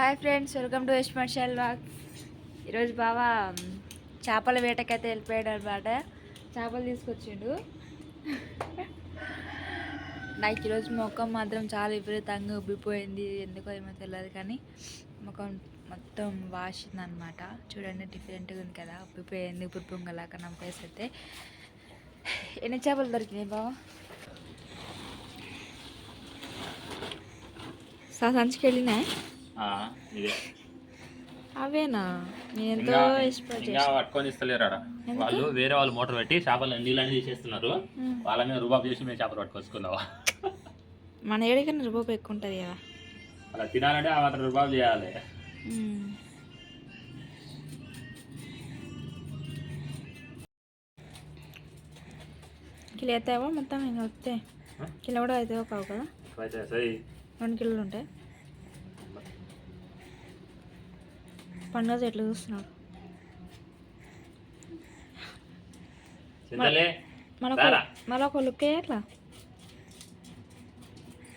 Hi friends welcome to west marshal walks ఈరోజు బావ మ్, చేపల వేటకైతే వెళ్ళిపోయాడు అనమాట చేపలు తీసుకొచ్చిండు. నాకు ఈరోజు ముఖం మాత్రం చాలా విపరీతంగా ఉబ్బిపోయింది. ఎందుకో ఏమో తెలియదు కానీ ముఖం మొత్తం వాసింది అనమాట చూడండి డిఫరెంట్గా ఉంది కదా. ఉబ్బిపోయింది ఉబ్బిపోగలాక నా ఫేస్ అయితే ఎన్ని చేపలు దొరికినాయి బావ? సంచికి వెళ్ళినాయి ఇదే. అవేనా? ఎంతో పట్టుకొని ఇస్తలేరాడ వాళ్ళు వేరే వాళ్ళు మోటార్ పెట్టి చేపలు నీళ్ళని తీసేస్తున్నారు. వాళ్ళ మీద రుబాబు చేసి మేము చేపలు పట్టుకొచ్చుకున్నావా? మన ఏడికన్నా రూపాయి ఎక్కువ ఉంటుంది కదా. అలా తినాలంటే ఆ మాత్రం రుబాబు చేయాలి. కిలో అవుతావా మొత్తం ఇంకా వస్తే? కిలో కూడా అవుతావో కావు కదా? అయితే రెండు కిలోలు ఉంటాయి. పండుగ ఎట్లా చూస్తున్నాడు ఒక లుక్కే ఎట్లా?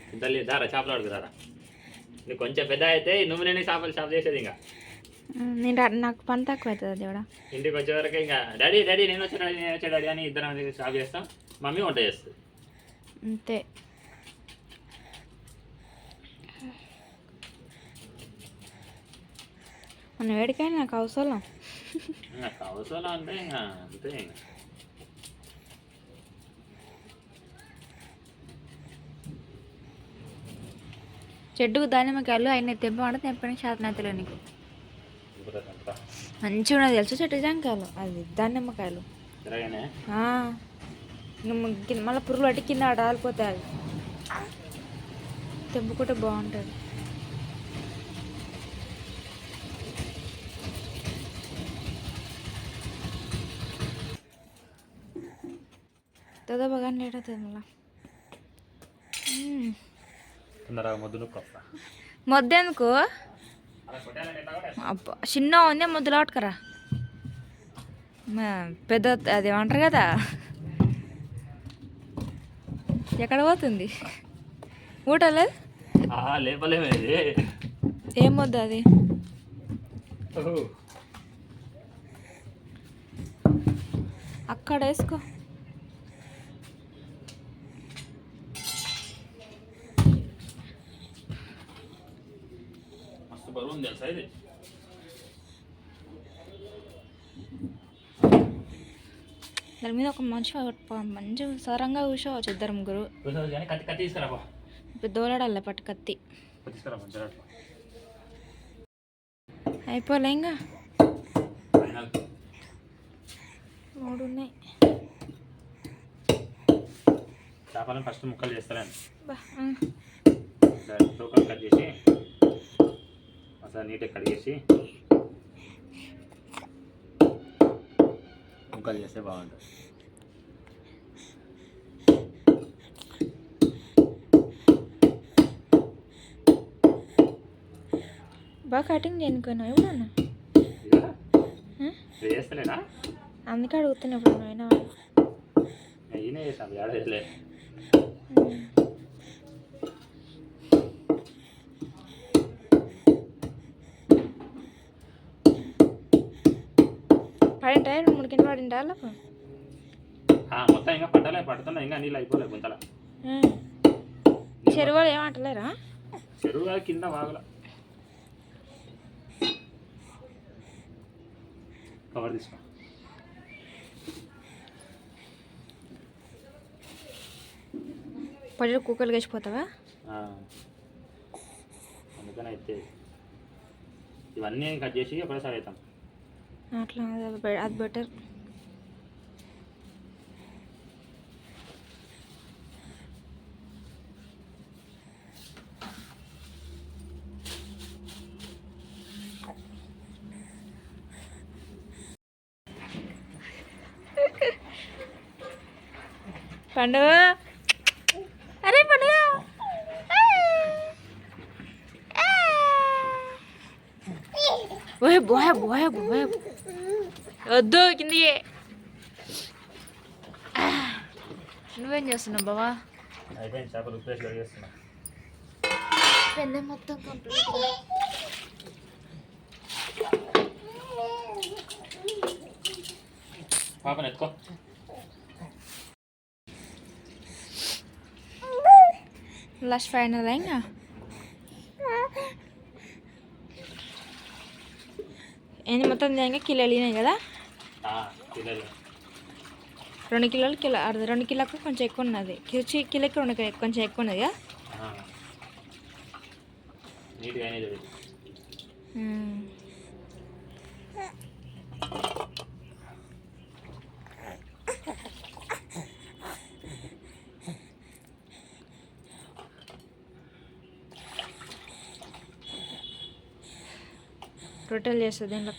చింతలే దారా చేపలు అడుగు దారా. కొంచెం పెద్ద అయితే నువ్వు నేను చేపలు చేపలు చేసేది ఇంకా. నేను నాకు పని తక్కువ అవుతుంది దేవుడా ఇంటికి వచ్చే వరకు ఇంకా. డాడీ డాడీ నేను వచ్చా డాడీ నేను వచ్చా డాడీ అని ఇద్దరం షాప్ చేస్తాం. మమ్మీ వంట చేస్తుంది. అంతే. మన వేడికైనా నాకు అవసరం. ఇంకా అవసరం అంటే అంతే చెట్టుకు దానిమ్మకాయలు అయినా తెంపమంటే తెంపడానికి శాతం అవుతలే నీకు. మంచిగా ఉన్నది తెలుసు చెట్టు జాంకాయలు. అది దానిమ్మకాయలు. మళ్ళీ పురుగులు పట్టి కింద ఆడాలిపోతాయి అవి తెంపుకుంటే బాగుంటుంది. లేట్ అవుతుంది మళ్ళీ మ్మ్. తొందరగా మొద్దు? అబ్బా చిన్న ఉంది ముద్దులు ఆటుకరా పెద్ద అది ఏమంటారు కదా? ఎక్కడ పోతుంది? లేపలేమే ఇది. ఏం ముద్ద అది. అక్కడ వేసుకో మస్తు బరువు తెలుసా ఇది దాని మీద ఒక మంచి మంచి సరంగా కూర్చోవచ్చు ఇద్దరు ముగ్గురు కత్తి కత్తి తీసుకురా పో. ఇప్పుడు దోలాడాలి పట్టు కత్తి. అయిపోలే ఇంకా. మూడు ఉన్నాయి చేపలను ఫస్ట్ ముక్కలు. తూకం కట్ చేసి ఒకసారి నీట్గా కడిగేసి ముక్కలు చేస్తే బాగుంటుంది. బాగా కటింగ్ చేయనుకున్నావు? ఇది చేస్తలేనా అందుకే అడుగుతున్నా ఇప్పుడు నువ్వు అయినా ఈయనే చేసాను ఏడ చేయలే పడింటాయి రెండు మూడు కింద పడింటా మొత్తం ఇంకా పట్టలే పడుతున్నా ఇంకా నీళ్ళు అయిపోలే గుంతల. చెరువులు ఏమంటలేరా చెరువు కాదు, వాగల. కవర్ తీసుకో. పడి కుక్కలు గచ్చిపోతావా? ఆ. అందుకని అయితే ఇవన్నీ కట్ చేసి ఒకటేసారి అవుతాం అట్లా అది బె- అది బెటర్ పండుగ అరే పండుగ ఓయ్ బోయ్ బోయ్ బోయ్ వద్దు కిందికి నువ్వేం చేస్తున్నావు బావా అయిపోయింది చేపలు ఉప్పేసి కడిగేస్తున్నా పెళ్ళి మొత్తం కంప్లీట్ పాపని ఎత్తుకో లాస్ట్ ఫైనల్ ఇంకా ఏంది మొత్తం ఇంకా కిలో వెళ్ళినాయి కదా ఆ, పిల్లలు రెండు కిలోలు కిలో అర్ధ రెండు కిలోకు కొంచెం ఎక్కువ ఉన్నది. కిలో కిలోకి రెండు కొంచెం ఎక్కువ ఉన్నది. రొట్టెలు చేస్తుంది దీంట్లో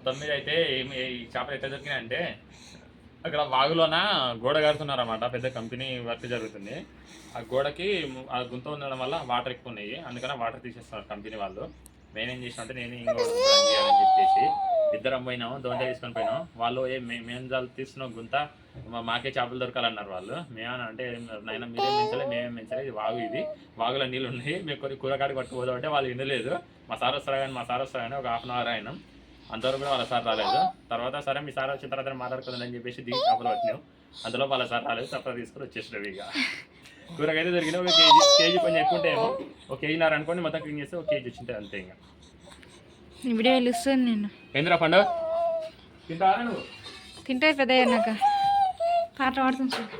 మొత్తం మీద అయితే ఏమి ఈ చేపలు ఎట్లా దొరికినాయంటే అక్కడ వాగులోన గోడ కడుతున్నారన్నమాట పెద్ద కంపెనీ వర్క్ జరుగుతుంది. ఆ గోడకి ఆ గుంత ఉండడం వల్ల వాటర్ ఎక్కువ ఉన్నాయి. అందుకని వాటర్ తీసేస్తున్నారు కంపెనీ వాళ్ళు. మేము ఏం చేసినా అంటే నేను ఇంకో చేయాలని చెప్పేసి ఇద్దరం పోయినాం దొంగ తీసుకొని పోయినాం వాళ్ళు ఏ మే- మేము జాలు తీస్తున్నాం గుంత మాకే చేపలు దొరకాలన్నారు వాళ్ళు. మేమన్నా అంటే నాయన మీరేం పెంచలే మేమేం పెంచలే. ఇది వాగు ఇది. వాగులో నీళ్ళు ఉన్నాయి. మేము కొన్ని కూరగాయలు పట్టుకుపోదాం అంటే వాళ్ళు వినలేదు. మా సార్ వస్తారు కానీ మా సార్ వస్తారు కానీ ఒక హాఫ్ అన్ అవర్ అయినాం అంతవరకు కూడా వాళ్ళ సార్ రాలేదు. తర్వాత సరే మీ సార్ వచ్చిన తర్వాత మాట్లాడుకుందని అని చెప్పేసి దిగి చేపలు పట్టినాం. అందులో వాళ్ళ సార్ రాలేదు. సపరా తీసుకొని వచ్చేసినాం ఇక. కూరకైతే దొరికిన ఒక కేజీ కేజీ కొంచెం ఎక్కువ ఉంటాయేమో ఒక కేజీ నార అనుకోండి మొత్తం క్లీన్ చేస్తే ఒక కేజీ వచ్చింటే అంతే ఇంకా. వీడియో వెళ్ళిస్తాను నేను. ఏంద్రా పండు? తింటారా నువ్వు? తింటే పెద్ద అయ్యాక పాట పాడుతుంది చూడు.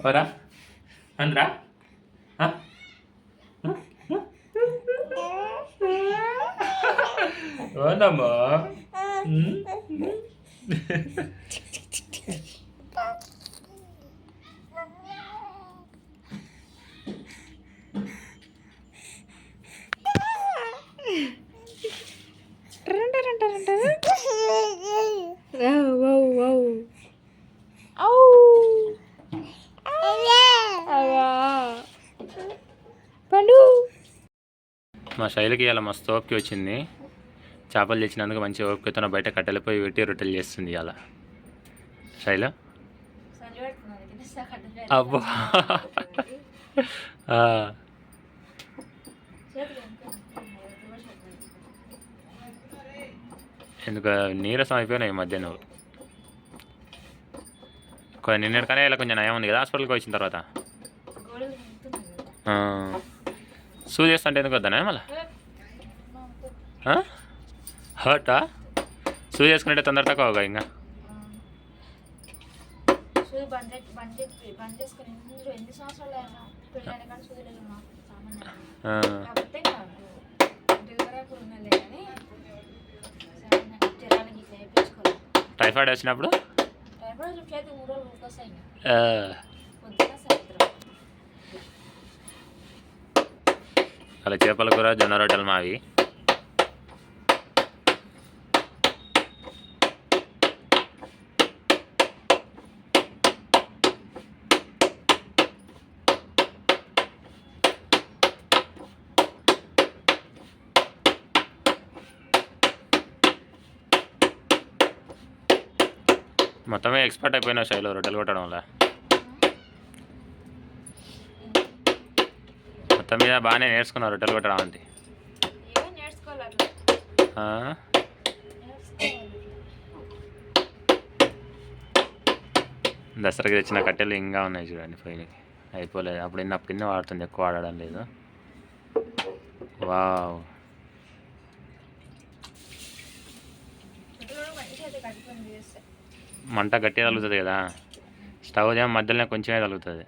ఓరా అంద్రా పండు మా. శైలికి ఇలా మస్తు ఓపిక వచ్చింది. చేపలు తెచ్చినందుకు మంచి ఓపికతో బయట కట్టెలపై పెట్టి రొట్టెలు చేస్తుంది ఇలా శైల? అబ్బో. ఎందుకు? నీరసం అయిపోయినాయి ఈ మధ్య నువ్వు. కొంచెం నిన్నటికనే ఇలా కొంచెం నయం ఉంది కదా హాస్పిటల్కి వచ్చిన తర్వాత? సూ చేస్తుంటే ఎందుకు వద్దనా మళ్ళీ హర్టా? సూది చేసుకుంటే తొందర తక్కువ ఇంకా? సూది బంద్ చే- బంద్ చెప్పి బంద్ చేసుకుని ఎన్ని ఎక్స్పర్ట్ అయిపోయినావు శైలు రొట్టెలు కొట్టడం వల్ల మొత్తం మీద బాగానే నేర్చుకున్నావు రొట్టెలు కొట్టడం? నేర్చుకోవాలి దసరాకి తెచ్చిన కట్టెలు ఇంకా ఉన్నాయి చూడండి పోయినకి అయిపోలేదు. అప్పుడు ఇన్న అప్పుడు ఇన్న వాడుతుంది ఎక్కువ వాడడం లేదు. వావ్. మంచిగా కట్టుకొని చేస్తే మంట గట్టిగా తగులుతుంది కదా. స్టవ్ ఏమో మధ్యలోనే కొంచెమే తగులుతుంది.